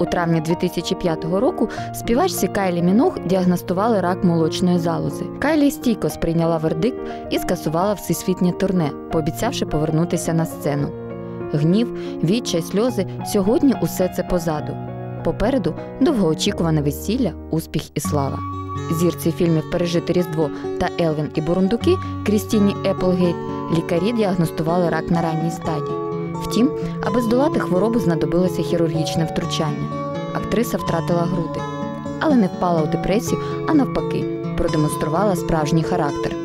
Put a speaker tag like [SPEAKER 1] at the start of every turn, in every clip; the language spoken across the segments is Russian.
[SPEAKER 1] У травні 2005 року співачці Кайлі Мінох діагностували рак молочної залози. Кайлі стійко сприйняла вердикт і скасувала всесвітнє турне, пообіцявши повернутися на сцену. Гнів, відчай, сльози сьогодні усе це позаду. Попереду довгоочікуване весілля, успіх і слава. Зірці фільмів Пережити Різдво та Елвін і Бурундуки Крістіні Еплгейт лікарі діагностували рак на ранній стадії. Втім, аби здолати хворобу, знадобилося хірургічне втручання. Актриса втратила груди, але не впала у депресію, а навпаки, продемонструвала справжній характер.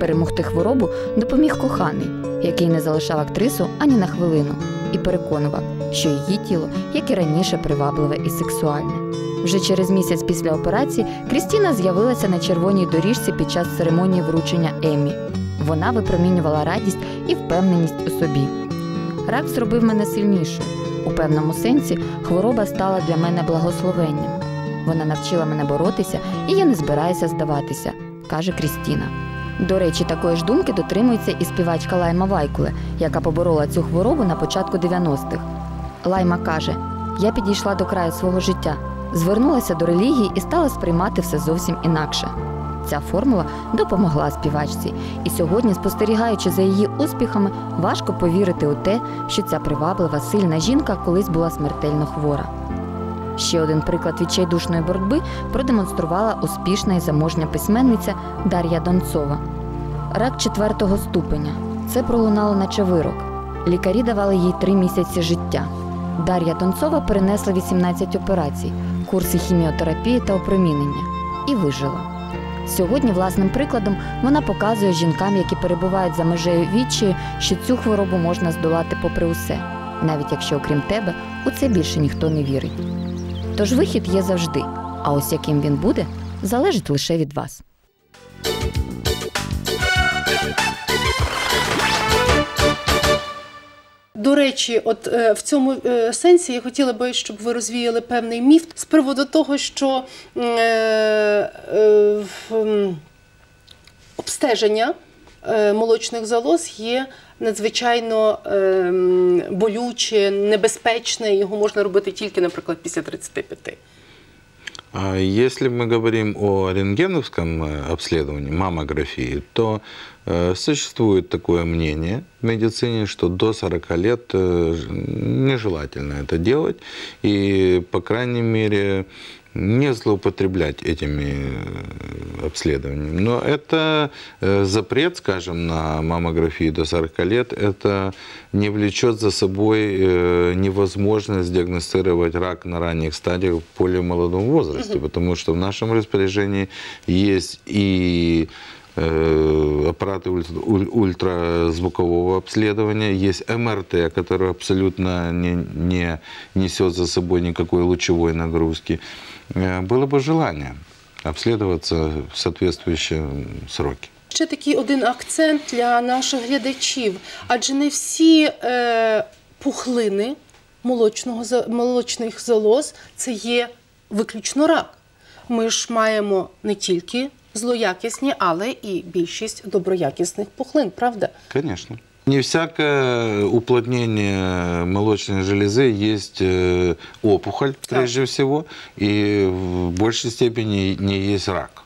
[SPEAKER 1] Перемогти хворобу допоміг коханий, який не залишав актрису ані на хвилину, і переконував, що її тіло, як і раніше, привабливе і сексуальне. Вже через місяць після операції Крістіна з'явилася на червоній доріжці під час церемонії вручення Еммі. Вона випромінювала радість і впевненість у собі. Рак зробив мене сильнішою. У певному сенсі хвороба стала для мене благословенням. Вона навчила мене боротися, і я не збираюся здаватися, каже Крістіна. До речі, такої ж думки дотримується і співачка Лайма Вайкуле, яка поборола цю хворобу на початку 90-х. Лайма каже: Я підійшла до краю свого життя, звернулася до релігії і стала сприймати все зовсім інакше. Ця формула допомогла співачці, і сьогодні, спостерігаючи за її успіхами, важко повірити у те, що ця приваблива, сильна жінка колись була смертельно хвора. Ще один приклад відчайдушної боротьби продемонструвала успішна і заможня письменниця Дар'я Донцова. Рак четвертого ступеня. Це пролунало наче вирок. Лікарі давали їй три місяці життя. Дар'я Донцова перенесла 18 операцій, курси хіміотерапії та опромінення і вижила. Сьогодні власним прикладом вона показує жінкам, які перебувають за межею відчаю, що цю хворобу можна здолати попри усе, навіть якщо, окрім тебе, у це більше ніхто не вірить. Тож вихід є завжди, а ось яким він буде, залежить лише від вас.
[SPEAKER 2] До речі, от е, в цьому е, сенсі я хотіла би, щоб ви розвіяли певний міф з приводу того, що е, обстеження молочних залоз є надзвичайно болюче, небезпечне. Його можна робити тільки, наприклад, після 35.
[SPEAKER 3] А Если мы говорим о рентгеновском э, обследовании, маммографии, то э, существует такое мнение в медицине, что до 40 лет э, нежелательно это делать, и, по крайней мере, не злоупотреблять этими э, обследованиями. Но это э, запрет, скажем, на маммографию до 40 лет, это не влечет за собой э, невозможность диагностировать рак на ранних стадиях в более молодом возрасте, потому что в нашем распоряжении есть и аппараты ультра- уль- ультразвукового обследования, есть МРТ, который абсолютно не, не несет за собой никакой лучевой нагрузки. Э, Было бы желание обследоваться в соответствующие сроки.
[SPEAKER 2] Ще такий один акцент для наших глядачів, адже не всі е, пухлини молочного, за- молочних залоз це є виключно рак. Ми ж маємо не тільки злоякісні, але і більшість доброякісних пухлин, правда?
[SPEAKER 3] Конечно. Не всякое уплотнение молочной железы есть э, опухоль, прежде всего, и в большей степени не есть рак.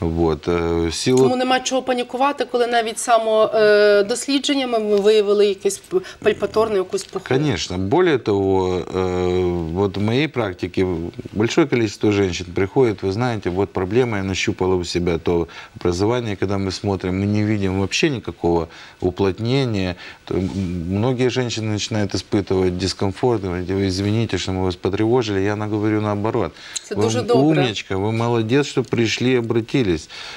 [SPEAKER 3] Вот. э, в силу
[SPEAKER 2] Тому нема чого панікувати, коли навіть самодослідженнями ми виявили якийсь п- пальпаторний якусь пухлину.
[SPEAKER 3] Конечно. Более того, э, вот в моей практике большое количество женщин приходит, вы знаете, вот проблема, я нащупала у себя то образование, когда мы смотрим, мы не видим вообще никакого уплотнения. То м- многие женщины начинают испытывать дискомфорт, говорят, «Вы извините, что мы вас потревожили. Я на- говорю наоборот.
[SPEAKER 2] Это
[SPEAKER 3] Вы
[SPEAKER 2] дуже добре.
[SPEAKER 3] умничка, вы молодец, что пришли и обратились.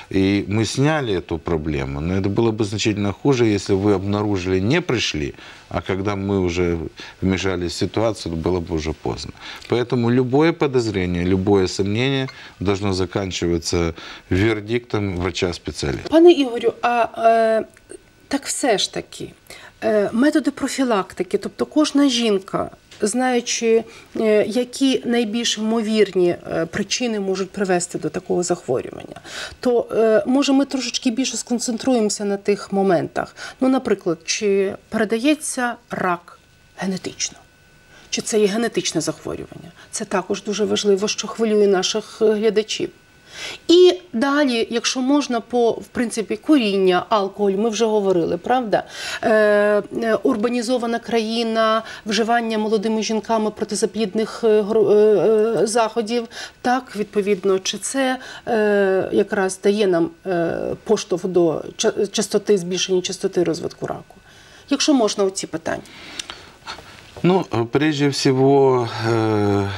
[SPEAKER 3] И мы сняли эту проблему. Но это было бы значительно хуже, если вы обнаружили, не пришли, а когда мы уже вмешались в ситуацию, было бы уже поздно. Поэтому любое подозрение, любое сомнение должно заканчиваться вердиктом врача-специалиста.
[SPEAKER 2] Пане Ігорю, а е, так все ж таки, е, методи профілактики, тобто кожна жінка, знаючи, е, які найбільш ймовірні е, причини можуть привести до такого захворювання, то е, може ми трошечки більше сконцентруємося на тих моментах. Ну, наприклад, чи передається рак генетично? чи це є генетичне захворювання. Це також дуже важливо, що хвилює наших глядачів. І далі, якщо можна, по в принципі куріння, алкоголь, ми вже говорили, правда? Е, е, урбанізована країна, вживання молодими жінками протизаплідних е, е, заходів. Так, відповідно, чи це е, якраз дає нам поштовх до частоти збільшення частоти розвитку раку? Якщо можна, оці питання.
[SPEAKER 3] Ну, прежде всего, э,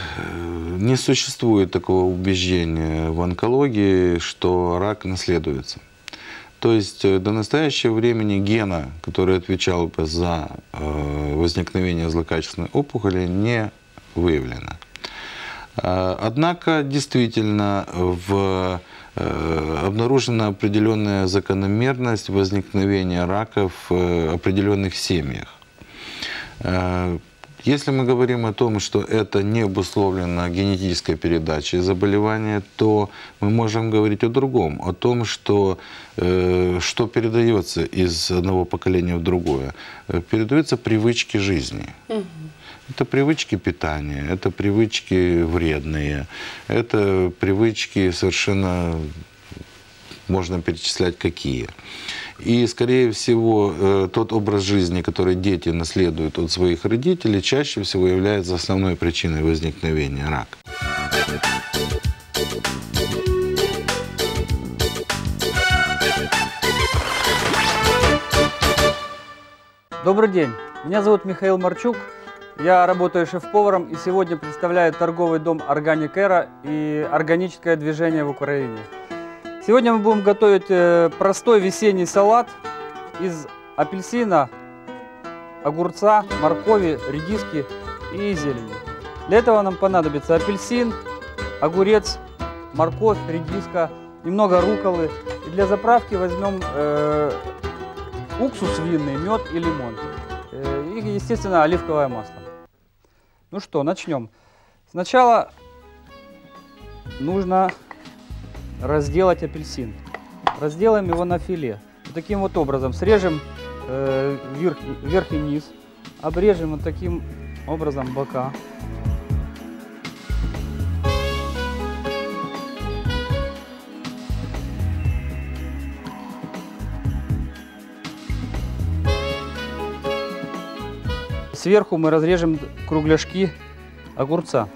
[SPEAKER 3] не существует такого убеждения в онкологии, что рак наследуется. То есть э, до настоящего времени гена, который отвечал бы за э, возникновение злокачественной опухоли, не выявлено. Э, Однако действительно в, э, обнаружена определенная закономерность возникновения рака в определенных семьях. Если мы говорим о том, что это не обусловлено генетической передачей заболевания, то мы можем говорить о другом, о том, что, э, что передается из одного поколения в другое. Э, Передаются привычки жизни. Это привычки питания, это привычки вредные, это привычки совершенно можно перечислять какие. И, скорее всего, э, тот образ жизни, который дети наследуют от своих родителей, чаще всего является основной причиной возникновения рака.
[SPEAKER 4] Добрый день, меня зовут Михаил Марчук, я работаю шеф-поваром и сегодня представляю торговый дом Organic Era и органическое движение в Украине. Сегодня мы будем готовить э, простой весенний салат из апельсина, огурца, моркови, редиски и зелени. Для этого нам понадобится апельсин, огурец, морковь, редиска, немного руколы. И для заправки возьмем э, уксус винный, мед и лимон. Э, И, естественно, оливковое масло. Ну что, начнем. Сначала нужно разделать апельсин. Разделаем его на филе. Вот таким вот образом срежем э, верх, верх и низ. Обрежем вот таким образом бока. Сверху мы разрежем кругляшки огурца.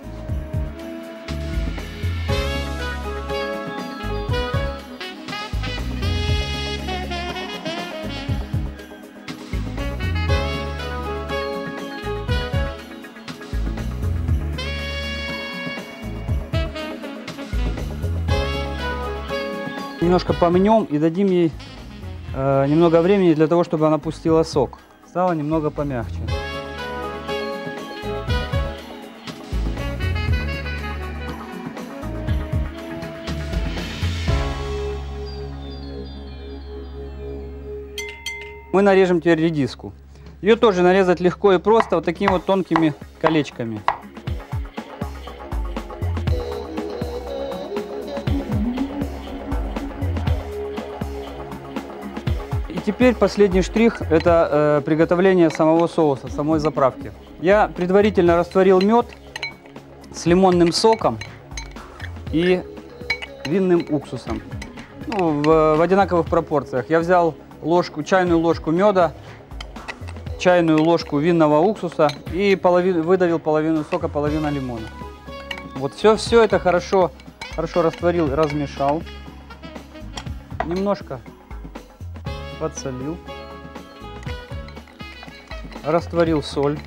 [SPEAKER 4] Немножко помнем и дадим ей э, немного времени для того, чтобы она пустила сок. Стало немного помягче. Мы нарежем теперь редиску. Ее тоже нарезать легко и просто, вот такими вот тонкими колечками. Теперь последний штрих – это э, приготовление самого соуса, самой заправки. Я предварительно растворил мед с лимонным соком и винным уксусом ну, в, в одинаковых пропорциях. Я взял ложку, чайную ложку меда, чайную ложку винного уксуса и половину, выдавил половину сока, половину лимона. Вот все, все это хорошо, хорошо растворил размешал. Немножко подсолил. Растворил соль.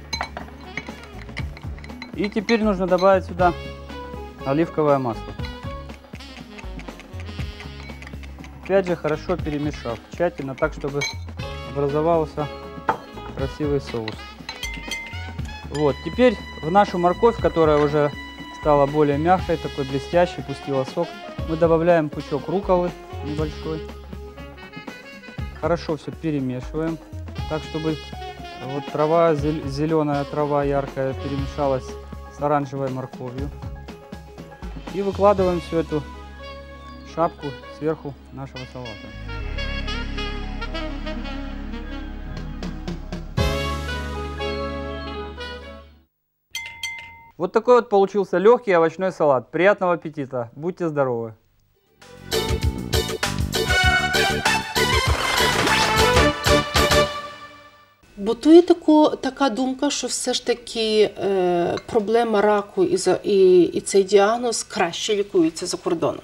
[SPEAKER 4] И теперь нужно добавить сюда оливковое масло. Опять же хорошо перемешав, тщательно так, чтобы образовался красивый соус. Вот, теперь в нашу морковь, которая уже стала более мягкой, такой блестящей, пустила сок, мы добавляем пучок руколы небольшой. Хорошо все перемешиваем, так чтобы вот трава, зеленая трава яркая перемешалась с оранжевой морковью. И выкладываем всю эту шапку сверху нашего салата. Вот такой вот получился легкий овощной салат. Приятного аппетита. Будьте здоровы.
[SPEAKER 2] Бутує таку, така думка, що все ж таки е, проблема раку і, за, і, і цей діагноз краще лікується за кордоном.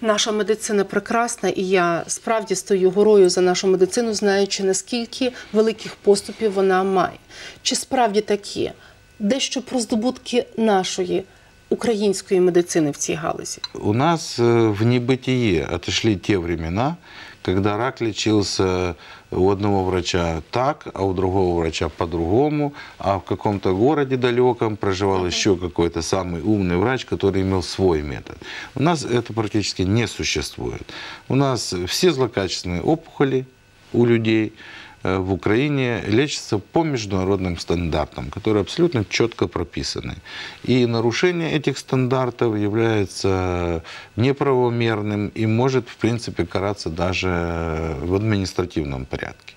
[SPEAKER 2] Наша медицина прекрасна, і я справді стою горою за нашу медицину, знаючи, наскільки великих поступів вона має. Чи справді такі? Дещо про здобутки нашої української медицини в цій галузі.
[SPEAKER 3] У нас э, в небытие отошли те времена, когда рак лечился у одного врача так, а у другого врача по-другому, а в каком-то городе далеком проживал еще какой-то самый умный врач, который имел свой метод. У нас это практически не существует. У нас все злокачественные опухоли у людей в Украине лечатся по международным стандартам, которые абсолютно четко прописаны. И нарушение этих стандартов является неправомерным и может, в принципе, караться даже в административном порядке.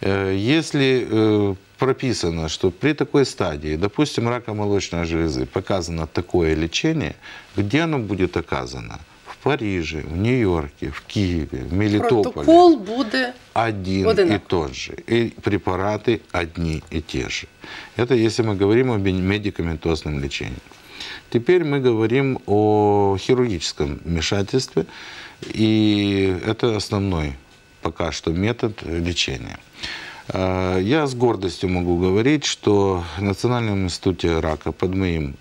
[SPEAKER 3] Э, Если э, прописано, что при такой стадии, допустим, рака молочной железы, показано такое лечение, где оно будет оказано? В Париже, в Нью-Йорке, в Киеве, в Мелитополе
[SPEAKER 2] Протокол буде
[SPEAKER 3] один и
[SPEAKER 2] Одинаково.
[SPEAKER 3] тот же. И препараты одни и те же. Это если мы говорим о медикаментозном лечении. Теперь мы говорим о хирургическом вмешательстве. И это основной пока что метод лечения. Э, Я с гордостью могу говорить, что в Национальном институте рака под моим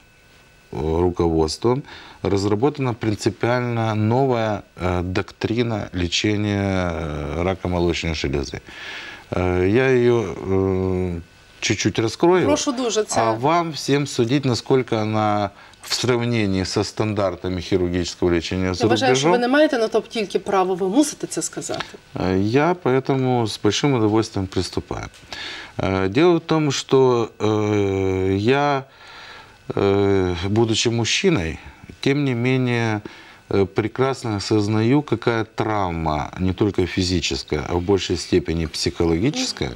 [SPEAKER 3] руководством разработана принципиально новая э, доктрина лечения э, рака молочной железы. Э, Я ее э, чуть-чуть раскрою.
[SPEAKER 2] Прошу дуже це.
[SPEAKER 3] А вам всем судить, насколько она в сравнении со стандартами хирургического лечения за
[SPEAKER 2] Я вважаю, що ви
[SPEAKER 3] рубежом.
[SPEAKER 2] не маєте на то тільки право, ви мусите це сказати.
[SPEAKER 3] Э, Я поэтому с большим удовольствием приступаю. Э, Дело в том, что э, я, э, будучи мужчиной, тем не менее э, прекрасно осознаю, какая травма, не только физическая, а в большей степени психологическая,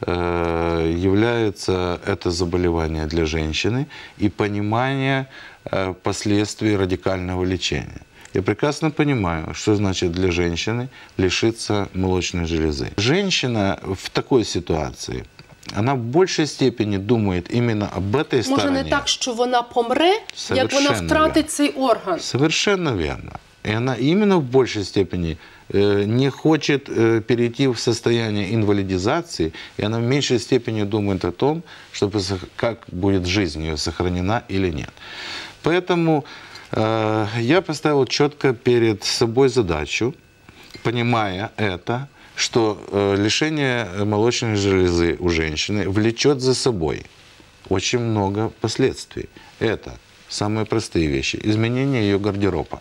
[SPEAKER 3] э, является это заболевание для женщины и понимание э, последствий радикального лечения. Я прекрасно понимаю, что значит для женщины лишиться молочной железы. Женщина в такой ситуации, она в большей степени думает именно об этой стороне.
[SPEAKER 2] не так, що вона помре,
[SPEAKER 3] Совершенно
[SPEAKER 2] втратить
[SPEAKER 3] вірно.
[SPEAKER 2] цей орган.
[SPEAKER 3] Совершенно верно. И она именно в большей степени э, не хочет э, перейти в состояние инвалидизации, и она в меньшей степени думает о том, чтобы, как будет жизнь ее сохранена или нет. Поэтому э, я поставил четко перед собой задачу, понимая это, что э, лишение молочной железы у женщины влечет за собой очень много последствий. Это самые простые вещи. Изменение ее гардероба.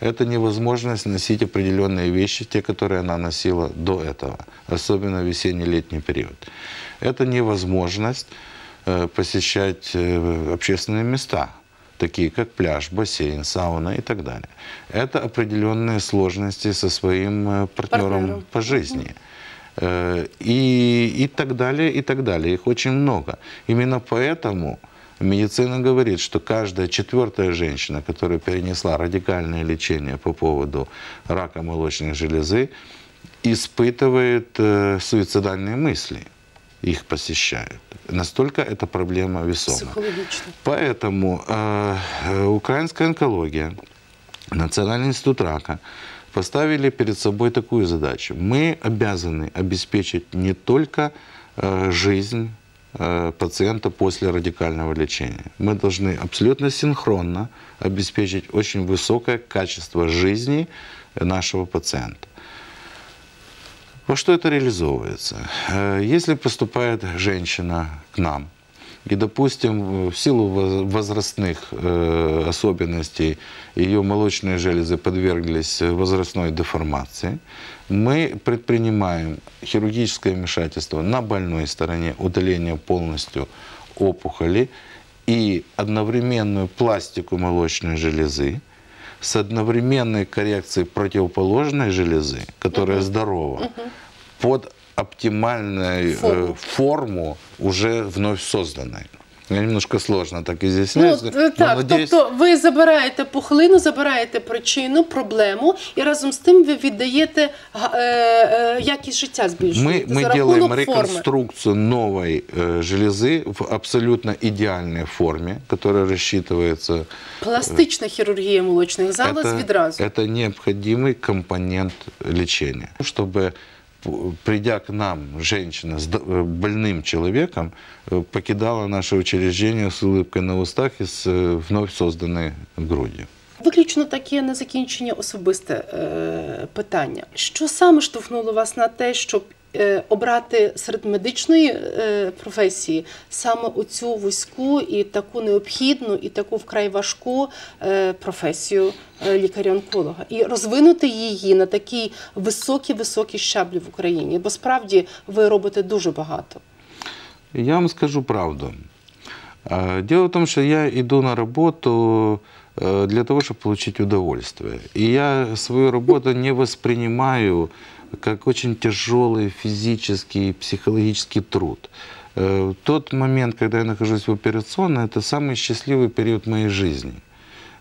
[SPEAKER 3] Это невозможность носить определенные вещи, те, которые она носила до этого, особенно в весенне-летний период. Это невозможность э, посещать э, общественные места, такие как пляж, бассейн, сауна и так далее. Это определенные сложности со своим э, партнером
[SPEAKER 2] Партнером.
[SPEAKER 3] по жизни. Э, И, и так далее, и так далее. Их очень много. Именно поэтому медицина говорит, что каждая четвертая женщина, которая перенесла радикальное лечение по поводу рака молочной железы, испытывает э, суицидальные мысли. Их посещают. Настолько эта проблема весома. Поэтому э, э, украинская онкология, Национальный институт рака поставили перед собой такую задачу. Мы обязаны обеспечить не только э, жизнь э, пациента после радикального лечения. Мы должны абсолютно синхронно обеспечить очень высокое качество жизни нашего пациента. Во что это реализовывается? Э, Если поступает женщина к нам, и, допустим, в силу воз- возрастных э, особенностей ее молочные железы подверглись возрастной деформации, мы предпринимаем хирургическое вмешательство на больной стороне, удаление полностью опухоли и одновременную пластику молочной железы, с одновременной коррекцией противоположной железы, которая здорова, под оптимальную э,
[SPEAKER 2] Форму.
[SPEAKER 3] форму уже вновь созданной. Немножко сложно так
[SPEAKER 2] Ну,
[SPEAKER 3] изъяснять.
[SPEAKER 2] е,
[SPEAKER 3] но
[SPEAKER 2] так,
[SPEAKER 3] надеюсь-
[SPEAKER 2] тобто ви забираєте пухлину, забираєте причину, проблему, і разом з тим ви віддаєте га- е, е, якість життя
[SPEAKER 3] Мы,
[SPEAKER 2] збільшуєте
[SPEAKER 3] мы
[SPEAKER 2] за
[SPEAKER 3] делаем
[SPEAKER 2] рахунок форми.
[SPEAKER 3] реконструкцию новой э, железы в абсолютно идеальной форме, которая рассчитывается.
[SPEAKER 2] Пластична хірургія молочних залоз
[SPEAKER 3] это,
[SPEAKER 2] відразу.
[SPEAKER 3] это необходимый компонент лечения. Чтобы, п- придя к нам, женщина с д- э, больным человеком, э, покидала наше учреждение с улыбкой на устах и с э, вновь созданной грудью.
[SPEAKER 2] Виключно таке на закінчення особисте е, питання. Що саме штовхнуло вас на те, щоб е, обрати серед медичної е, професії саме оцю вузьку і таку необхідну, і таку вкрай важку е, професію е, лікаря-онколога, і розвинути її на такій високій високій щаблі в Україні? Бо справді ви робите дуже багато.
[SPEAKER 3] Я вам скажу правду. А, Дело в том, что я иду на работу э, для того, чтобы получить удовольствие. И я свою работу не воспринимаю как очень тяжелый физический, психологический труд. Э, Тот момент, когда я нахожусь в операционной, это самый счастливый период моей жизни.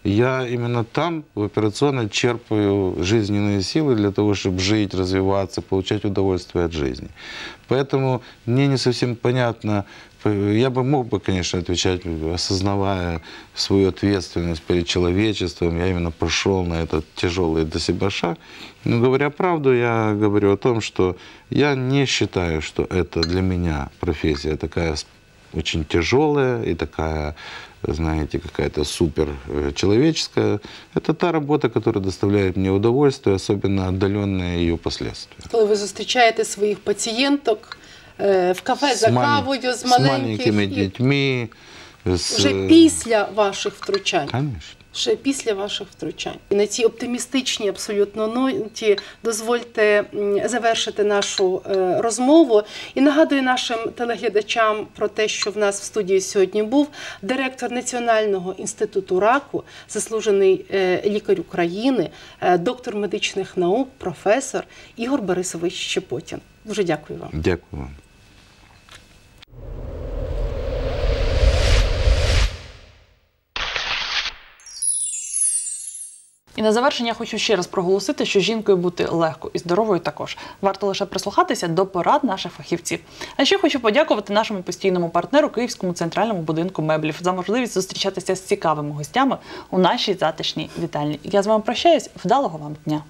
[SPEAKER 3] Я именно там, в операционной, черпаю жизненные силы для того, чтобы жить, развиваться, получать удовольствие от жизни. Поэтому мне не совсем понятно, п- я бы мог бы, конечно, отвечать, осознавая свою ответственность перед человечеством, я именно прошел на этот тяжелый для себя шаг. Но говоря правду, я говорю о том, что я не считаю, что это для меня профессия такая очень тяжелая и такая, знаете, какая-то супер э, человеческая. Это та работа, которая доставляет мне удовольствие, особенно отдаленные ее последствия.
[SPEAKER 2] Коли ви зустрічаєте своїх пацієнток е, в кафе за
[SPEAKER 3] мали-
[SPEAKER 2] кавою з
[SPEAKER 3] с
[SPEAKER 2] маленьких
[SPEAKER 3] маленькими
[SPEAKER 2] і
[SPEAKER 3] детьми. С,
[SPEAKER 2] вже
[SPEAKER 3] э,
[SPEAKER 2] після ваших втручань.
[SPEAKER 3] Конечно.
[SPEAKER 2] Ще після ваших втручань. І на цій оптимістичній абсолютно ноті дозвольте завершити нашу е, розмову. І нагадую нашим телеглядачам про те, що в нас в студії сьогодні був директор Національного інституту раку, заслужений е, лікар України, е, доктор медичних наук, професор Ігор Борисович Щепотін. Дуже дякую вам.
[SPEAKER 3] Дякую вам.
[SPEAKER 5] На завершення хочу ще раз проголосити, що жінкою бути легко і здоровою також. Варто лише прислухатися до порад наших фахівців. А ще хочу подякувати нашому постійному партнеру Київському центральному будинку меблів за можливість зустрічатися з цікавими гостями у нашій затишній вітальні. Я з вами прощаюсь. Вдалого вам дня!